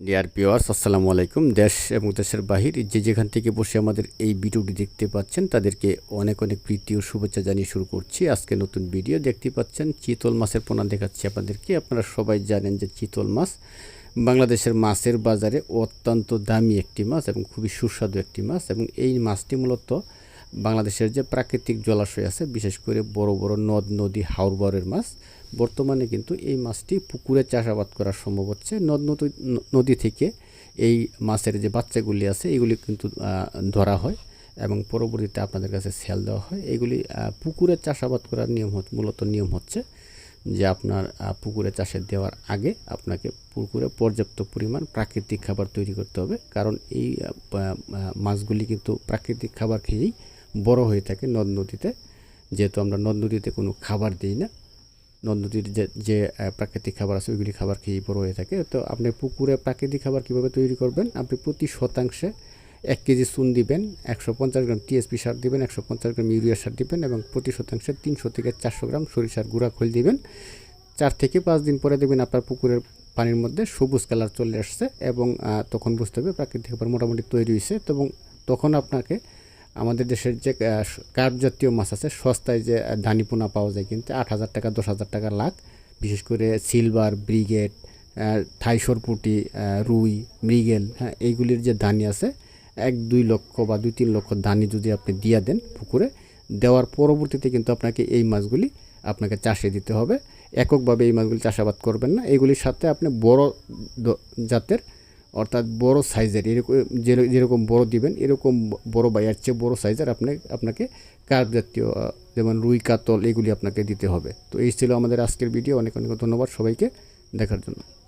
Deer পিওয়ার্স আসসালামু আলাইকুম। দেশ এবং দেশের বাহির যে যেখান থেকে বসে আমাদের এই ভিডিওটি দেখতে পাচ্ছেন, তাদেরকে অনেক অনেক প্রীতি ও শুভেচ্ছা জানিয়ে শুরু করছি। আজকে নতুন ভিডিও দেখতে পাচ্ছেন, চিতল মাছের পোনা দেখাচ্ছি আপনাদেরকে। আপনারা সবাই জানেন যে চিতল মাছ বাংলাদেশের মাছের বাজারে অত্যন্ত দামি একটি মাছ এবং খুবই সুস্বাদু একটি মাছ এবং এই মাছটি মূলত বাংলাদেশের যে প্রাকৃতিক জলাশয় আছে, বিশেষ করে বড় বড় নদ, নদী হাওরবরের মাছ বর্তমানে কিন্তু এই মাছটি পুকুরে চাষাবাদ করা সম্ভব হচ্ছে। নদ নদী থেকে এই মাছের যে বাচ্চাগুলি আছে, এগুলি কিন্তু ধরা হয় এবং পরবর্তীতে আপনাদের কাছে সেল দেওয়া হয়। এগুলি পুকুরে চাষাবাদ করার নিয়ম মূলত নিয়ম হচ্ছে যে আপনার পুকুরে চাষে দেওয়ার আগে আপনাকে পুকুরে পর্যাপ্ত পরিমাণ প্রাকৃতিক খাবার তৈরি করতে হবে। কারণ এই মাছগুলি কিন্তু প্রাকৃতিক খাবার খেয়েই বড় হয়ে থাকে নদ নদীতে। যেহেতু আমরা নদ নদীতে কোনো খাবার দিই না নদ নদীর যে যে প্রাকৃতিক খাবার আছে, ওইগুলি খাবার খেয়েই বড় হয়ে থাকে। তো আপনি পুকুরে প্রাকৃতিক খাবার কীভাবে তৈরি করবেন? আপনি প্রতি শতাংশে এক কেজি চুন দিবেন, একশো পঞ্চাশ গ্রাম টিএসপি সার দিবেন, একশো পঞ্চাশ গ্রাম ইউরিয়া সার দিবেন এবং প্রতি শতাংশে তিনশো থেকে চারশো গ্রাম সরিষার গুঁড়া খোল দিবেন। চার থেকে পাঁচ দিন পরে দেখবেন আপনার পুকুরের পানির মধ্যে সবুজ কালার চলে আসছে এবং তখন বুঝতে হবে প্রাকৃতিক খাবার মোটামুটি তৈরি হয়েছে। এবং তখন আপনাকে আমাদের দেশের যে কার্প জাতীয় মাছ আছে সস্তায় যে আহ, ধানি পোনা পাওয়া যায় কিন্তু আট হাজার টাকা দশ হাজার টাকা লাখ। বিশেষ করে সিলভার ব্রিগেড পুটি রুই মৃগেল হ্যাঁ এইগুলির যে ধানি আছে এক দুই লক্ষ বা দুই তিন লক্ষ ধানি যদি আপনি দিয়ে দেন পুকুরে দেওয়ার পরবর্তীতে কিন্তু আপনাকে এই মাছগুলি আপনাকে চাষে দিতে হবে। এককভাবে এই মাছগুলি চাষাবাদ করবেন না। এগুলির সাথে আপনি বড় জাতের অর্থাৎ বড় সাইজের, এরকম যের- যেরকম বড় দিবেন, এরকম বড় বা এর চেয়ে বড় সাইজের আপনি, আপনাকে কার্প জাতীয় যেমন রুই, কাতল, এগুলি আপনাকে দিতে হবে। তো এই ছিল আমাদের আজকের ভিডিও। অনেক অনেক ধন্যবাদ সবাইকে দেখার জন্য।